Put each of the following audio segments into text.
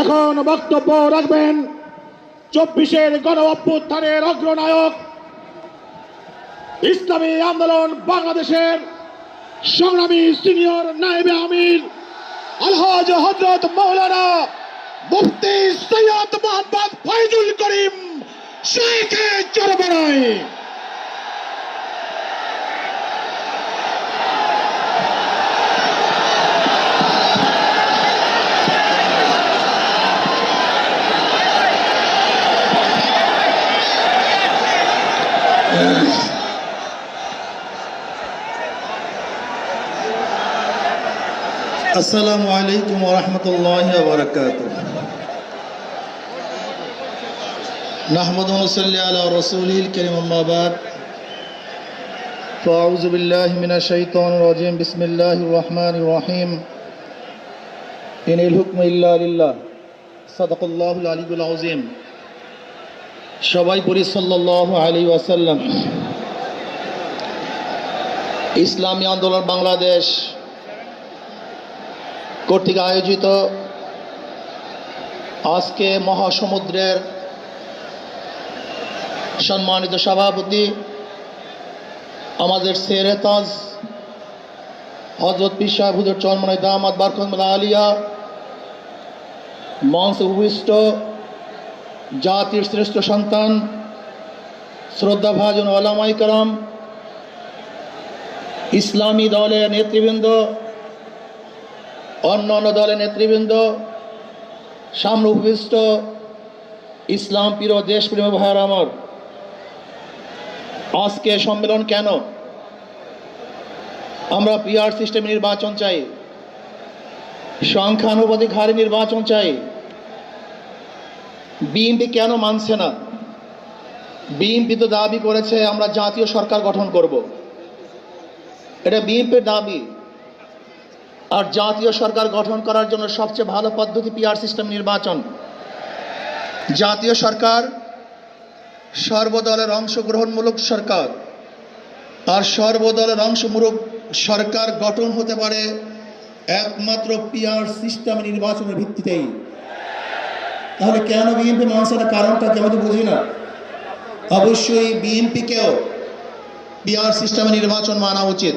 এখন বক্তব্য রাখবেন চব্বিশের গণ অভ্যুত্থানের অগ্রনায়ক। ইসলামী আন্দোলন বাংলাদেশের সংগ্রামী সিনিয়র নায়েবে আমির, আলহাজ হজরত মৌলানা মুফতি সৈয়দ মোহাম্মদ ফয়জুল করিম শেখে চরবরাই আসসালামু আলাইকুম ওরহমতুল্লাহ বরকাত نحمد ونصلي على رسوله الكريم أما بعد فأعوذ بالله من الشيطان الرجيم بسم الله الرحمن الرحيم إن الحكم إلا لله صدق الله العلي العظيم সবাই পড়ি সাল্লাল্লাহু আলাইহি ওয়াসাল্লাম ইসলামী আন্দোলন বাংলাদেশ কর্তৃক আয়োজিত আজকে মহাসমুদ্রের সম্মানিত সভাপতি আমাদের শেরে তাজ হজরত পিসা হুজুর চরমনাই দামাদ বারকমলা আলিয়া, মঞ্চ জাতির শ্রেষ্ঠ সন্তান, শ্রদ্ধা ভাজন কালাম ইসলামী দলের নেতৃবৃন্দ অন্য অন্য দলের নেতৃবৃন্দ সামনে উপবিষ্ট ইসলাম প্রিয় দেশপ্রেম ভাইয়ার আমার আজকে সম্মেলন কেন? আমরা পিআর সিস্টেম নির্বাচন চাই, সংখ্যানুপাতিক হারে নির্বাচন চাই। বিএনপি কেন মানছে না? বিএনপি তো দাবি করেছে, আমরা জাতীয় সরকার গঠন করব। এটা বিএনপির দাবি। আর জাতীয় সরকার গঠন করার জন্য সবচেয়ে ভালো পদ্ধতি পিআর সিস্টেম নির্বাচন। জাতীয় সরকার সর্বদলের অংশগ্রহণমূলক সরকার আর সর্বদলের অংশমূলক সরকার গঠন হতে পারে একমাত্র পিআর সিস্টেম নির্বাচনের ভিত্তিতেই। তাহলে কেন বিএনপি মানুষের কারণটা কি আমি তো বুঝি না। অবশ্যই বিএনপিকেও পিআর সিস্টেমে নির্বাচন মানা উচিত।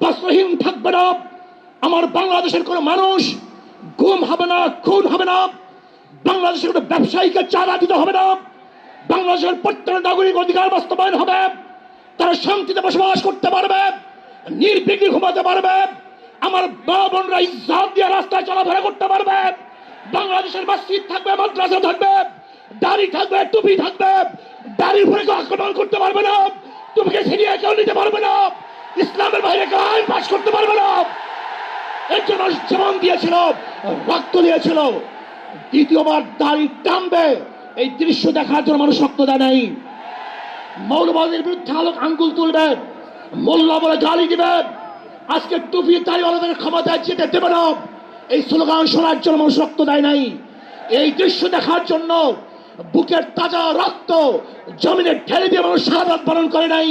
বস্ত্রহীন থাকবে না। আমার বাংলাদেশের কোনো মানুষ গুম হবে না, খুন হবে না। বাংলাদেশের কোনো ব্যবসায়ীকে চাঁদা দিতে হবে না। বাংলাদেশের প্রত্যেক নাগরিক অধিকার বাস্তবায়ন হবে। তারা শান্তিতে বসবাস করতে পারবে, নির্বিঘ্নে ঘুমাতে পারবে। আমার মা বোনরা ইজ্জত দিয়ে রাস্তায় চলাফেরা করতে পারবে। বাংলাদেশের মসজিদ থাকবে, মাদ্রাসা থাকবে, দাড়ি থাকবে, টুপি থাকবে। দাড়ির উপরে কেউ আক্রমণ করতে পারবে না। টুপিকে ছিনিয়ে কেউ নিতে পারবে না। ইসলামের বাইরে কেউ পাশ করতে পারবে না। এর জন্য জীবন দিয়েছিল, রক্ত দিয়েছিল, দ্বিতীয়বার দাড়ি টানবে। এই দৃশ্য দেখার জন্য মানুষ রক্ত দেয় নাই। মৌলবাদের বিরুদ্ধে আলোক আঙ্গুল তুলবে মোল্লা বলে গালি দিবে আজকে টুপি দাড়িওয়ালাদের ক্ষমতায় যেতে দেবে না। এই স্লোগান শোনার জন্য মানুষ রক্ত দেয় নাই। এই দৃশ্য দেখার জন্য বুকের তাজা রক্ত জমিনে ঠেলে দিয়ে মানুষ শাহাদাত বরণ করে নাই।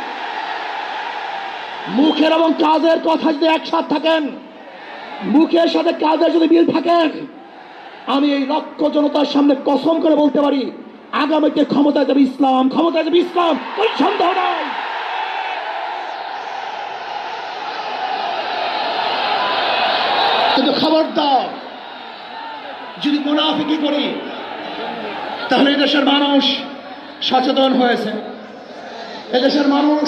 মুখের এবং কাজের কথা যদি একসাথ থাকেন, মুখের সাথে কাজের যদি মিল থাকেন আমি এই লক্ষ জনতার সামনে কসম করে বলতে পারি, আগামীতে ক্ষমতায় যাবে ইসলাম, ক্ষমতায় যাবে ইসলাম, কোন সন্দেহ নাই। কিন্তু খবরদার, যদি মুনাফিকি করি, তাহলে এদেশের মানুষ সচেতন হয়েছে। এদেশের মানুষ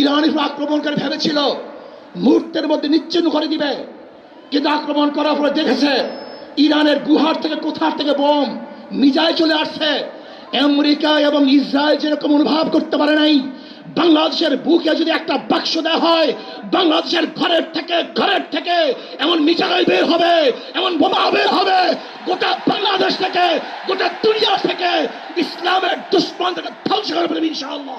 ইরানের উপর আক্রমণ করে ভেবেছিল। মুহূর্তের মধ্যে নিচ্ছিন্ন করে দিবে। কিন্তু আক্রমণ করার পরে দেখেছে, ইরানের গুহার থেকে কোথার থেকে বোম, মিজাইল চলে আসছে। আমেরিকা এবং ইসরায়েল যেরকম অনুভব করতে পারে নাই, বাংলাদেশের বুকে যদি একটা বাক্স দেওয়া হয়, বাংলাদেশের ঘরের থেকে ঘরের থেকে এমন মিসাইল বের হবে, এমন বোমা বের হবে, গোটা বাংলাদেশ থেকে, গোটা দুনিয়া থেকে ইসলামের দুশ্মন থেকে ধ্বংস করে ফেলবে ইনশাআল্লাহ।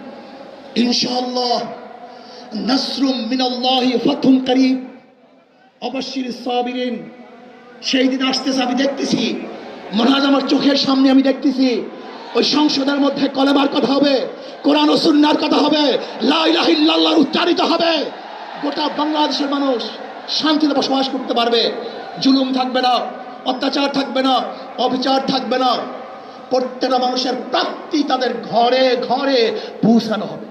ইনশাআল্লাহ, নাসরুম মিনাল্লাহি ফাতহুন করিব অবশ্যই সাবিরিন, সেই দিন আসতেছে, আমি দেখতেছি। মহাজ আমার চোখের সামনে আমি দেখতেছি। ওই সংসদের মধ্যে কলেমার কথা হবে, কোরআন ও সুন্নার কথা হবে, লা ইলাহা ইল্লাল্লাহর উচ্চারিত হবে। গোটা বাংলাদেশের মানুষ শান্তিতে বসবাস করতে পারবে। জুলুম থাকবে না, অত্যাচার থাকবে না, অবিচার থাকবে না। প্রত্যেকটা মানুষের প্রাপ্তি তাদের ঘরে ঘরে পৌঁছানো হবে।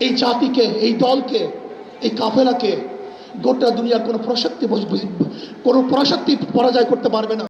এই জাতিকে, এই দলকে, এই কাফেলাকে গোটা দুনিয়ার কোনো প্রশক্তি কোনো প্রশক্তি পরাজয় করতে পারবে না।